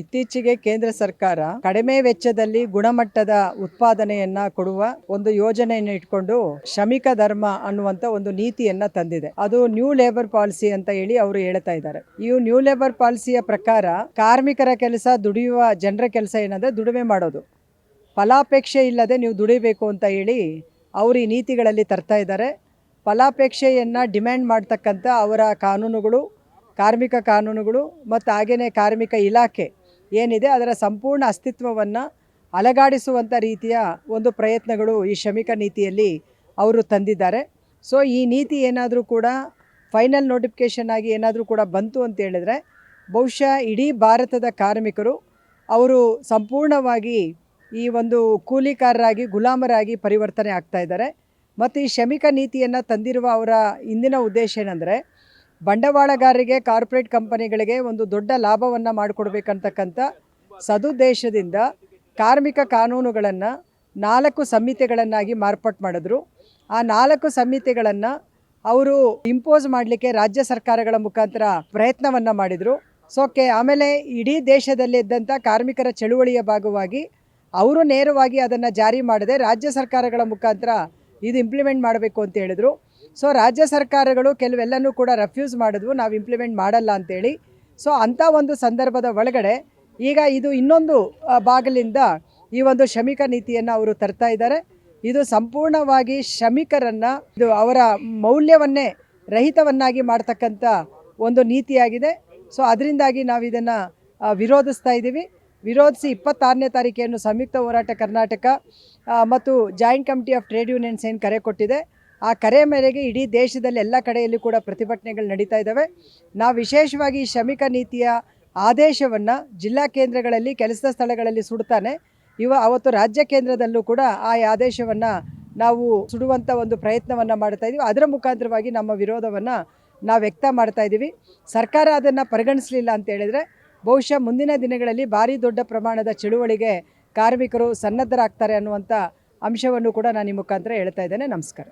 ಇತ್ತೀಚೆಗೆ ಕೇಂದ್ರ ಸರ್ಕಾರ ಕಡಿಮೆ ವೆಚ್ಚದಲ್ಲಿ ಗುಣಮಟ್ಟದ ಉತ್ಪಾದನೆಯನ್ನ ಕೊಡುವ ಒಂದು ಯೋಜನೆಯನ್ನು ಇಟ್ಕೊಂಡು ಶ್ರಮಿಕ ಧರ್ಮ ಅನ್ನುವಂತ ಒಂದು ನೀತಿಯನ್ನ ತಂದಿದೆ. ಅದು ನ್ಯೂ ಲೇಬರ್ ಪಾಲಿಸಿ ಅಂತ ಹೇಳಿ ಅವರು ಹೇಳ್ತಾ ಇದ್ದಾರೆ. ಈ ನ್ಯೂ ಲೇಬರ್ ಪಾಲಿಸಿಯ ಪ್ರಕಾರ ಕಾರ್ಮಿಕರ ಕೆಲಸ ದುಡಿಯುವ ಜನರ ಕೆಲಸ ಏನಂದ್ರೆ ದುಡಿಮೆ ಮಾಡೋದು. ಫಲಾಪೇಕ್ಷೆ ಇಲ್ಲದೆ ನೀವು ದುಡಿಬೇಕು ಅಂತ ಹೇಳಿ ಅವರು ಈ ನೀತಿಗಳಲ್ಲಿ ತರ್ತಾ ಇದ್ದಾರೆ. ಫಲಾಪೇಕ್ಷೆಯನ್ನು ಡಿಮ್ಯಾಂಡ್ ಮಾಡ್ತಕ್ಕಂಥ ಅವರ ಕಾನೂನುಗಳು, ಕಾರ್ಮಿಕ ಕಾನೂನುಗಳು ಮತ್ತು ಹಾಗೆಯೇ ಕಾರ್ಮಿಕ ಇಲಾಖೆ ಏನಿದೆ ಅದರ ಸಂಪೂರ್ಣ ಅಸ್ತಿತ್ವವನ್ನು ಅಲಗಾಡಿಸುವಂಥ ರೀತಿಯ ಒಂದು ಪ್ರಯತ್ನಗಳು ಈ ಶ್ರಮಿಕ ನೀತಿಯಲ್ಲಿ ಅವರು ತಂದಿದ್ದಾರೆ. ಸೊ ಈ ನೀತಿ ಏನಾದರೂ ಕೂಡ ಫೈನಲ್ ನೋಟಿಫಿಕೇಷನ್ ಆಗಿ ಏನಾದರೂ ಕೂಡ ಬಂತು ಅಂತ ಹೇಳಿದ್ರೆ, ಬಹುಶಃ ಇಡೀ ಭಾರತದ ಕಾರ್ಮಿಕರು ಅವರು ಸಂಪೂರ್ಣವಾಗಿ ಈ ಒಂದು ಕೂಲಿಕಾರರಾಗಿ, ಗುಲಾಮರಾಗಿ ಪರಿವರ್ತನೆ ಆಗ್ತಾ ಇದ್ದಾರೆ. ಮತ್ತು ಈ ಶ್ರಮಿಕ ನೀತಿಯನ್ನು ತಂದಿರುವ ಅವರ ಇಂದಿನ ಉದ್ದೇಶ ಏನಂದರೆ ಬಂಡವಾಳಗಾರರಿಗೆ, ಕಾರ್ಪೊರೇಟ್ ಕಂಪನಿಗಳಿಗೆ ಒಂದು ದೊಡ್ಡ ಲಾಭವನ್ನು ಮಾಡಿಕೊಡ್ಬೇಕಂತಕ್ಕಂಥ ಸದುದ್ದೇಶದಿಂದ ಕಾರ್ಮಿಕ ಕಾನೂನುಗಳನ್ನು ನಾಲ್ಕು ಸಂಹಿತೆಗಳನ್ನಾಗಿ ಮಾರ್ಪಾಟು ಮಾಡಿದ್ರು. ಆ ನಾಲ್ಕು ಸಂಹಿತೆಗಳನ್ನು ಅವರು ಇಂಪೋಸ್ ಮಾಡಲಿಕ್ಕೆ ರಾಜ್ಯ ಸರ್ಕಾರಗಳ ಮುಖಾಂತರ ಪ್ರಯತ್ನವನ್ನು ಮಾಡಿದರು. ಸೊ ಕೆ, ಆಮೇಲೆ ಇಡೀ ದೇಶದಲ್ಲಿ ಇದ್ದಂಥ ಕಾರ್ಮಿಕರ ಚಳುವಳಿಯ ಭಾಗವಾಗಿ ಅವರು ನೇರವಾಗಿ ಅದನ್ನು ಜಾರಿ ಮಾಡದೆ ರಾಜ್ಯ ಸರ್ಕಾರಗಳ ಮುಖಾಂತರ ಇದು ಇಂಪ್ಲಿಮೆಂಟ್ ಮಾಡಬೇಕು ಅಂತ ಹೇಳಿದರು. ಸೊ ರಾಜ್ಯ ಸರ್ಕಾರಗಳು ಕೆಲವೆಲ್ಲನೂ ಕೂಡ ರೆಫ್ಯೂಸ್ ಮಾಡಿದ್ವು. ನಾವು ಇಂಪ್ಲಿಮೆಂಟ್ ಮಾಡಲ್ಲ ಅಂತೇಳಿ. ಸೊ ಅಂಥ ಒಂದು ಸಂದರ್ಭದ ಒಳಗಡೆ ಈಗ ಇದು ಇನ್ನೊಂದು ಬಾಗಿಲಿಂದ ಈ ಒಂದು ಶ್ರಮಿಕ ನೀತಿಯನ್ನು ಅವರು ತರ್ತಾ ಇದ್ದಾರೆ. ಇದು ಸಂಪೂರ್ಣವಾಗಿ ಶ್ರಮಿಕರನ್ನು ಇದು ಅವರ ಮೌಲ್ಯವನ್ನೇ ರಹಿತವನ್ನಾಗಿ ಮಾಡ್ತಕ್ಕಂಥ ಒಂದು ನೀತಿಯಾಗಿದೆ. ಸೊ ಅದರಿಂದಾಗಿ ನಾವು ಇದನ್ನು ವಿರೋಧಿಸ್ತಾ ಇದ್ದೀವಿ. ವಿರೋಧಿಸಿ ಇಪ್ಪತ್ತಾರನೇ ತಾರೀಕೆಯನ್ನು ಸಂಯುಕ್ತ ಹೋರಾಟ ಕರ್ನಾಟಕ ಮತ್ತು joint committee of trade unions ಏನು ಕರೆ ಕೊಟ್ಟಿದೆ. ಆ ಕರೆ ಮೇರೆಗೆ ಇಡೀ ದೇಶದಲ್ಲಿ ಎಲ್ಲ ಕಡೆಯಲ್ಲಿ ಕೂಡ ಪ್ರತಿಭಟನೆಗಳು ನಡೀತಾ ಇದ್ದಾವೆ. ನಾವು ವಿಶೇಷವಾಗಿ ಶ್ರಮಿಕ ನೀತಿಯ ಆದೇಶವನ್ನು ಜಿಲ್ಲಾ ಕೇಂದ್ರಗಳಲ್ಲಿ ಕೆಲಸದ ಸ್ಥಳಗಳಲ್ಲಿ ಸುಡ್ತಾನೆ. ಇವ ಅವತ್ತು ರಾಜ್ಯ ಕೇಂದ್ರದಲ್ಲೂ ಕೂಡ ಆ ಆದೇಶವನ್ನು ನಾವು ಸುಡುವಂಥ ಒಂದು ಪ್ರಯತ್ನವನ್ನು ಮಾಡ್ತಾ ಇದ್ದೀವಿ ಅದರ ಮುಖಾಂತರವಾಗಿ ನಮ್ಮ ವಿರೋಧವನ್ನು ನಾವು ವ್ಯಕ್ತ ಮಾಡ್ತಾ ಇದ್ದೀವಿ ಸರ್ಕಾರ ಅದನ್ನು ಪರಿಗಣಿಸಲಿಲ್ಲ ಅಂತ ಹೇಳಿದರೆ, ಬಹುಶಃ ಮುಂದಿನ ದಿನಗಳಲ್ಲಿ ಭಾರಿ ದೊಡ್ಡ ಪ್ರಮಾಣದ ಚಳುವಳಿಗೆ ಕಾರ್ಮಿಕರು ಸನ್ನದ್ಧರಾಗ್ತಾರೆ ಅನ್ನುವಂಥ ಅಂಶವನ್ನು ಕೂಡ ನಾನು ಈ ಮುಖಾಂತರ ಹೇಳ್ತಾ ಇದ್ದೇನೆ. ನಮಸ್ಕಾರ.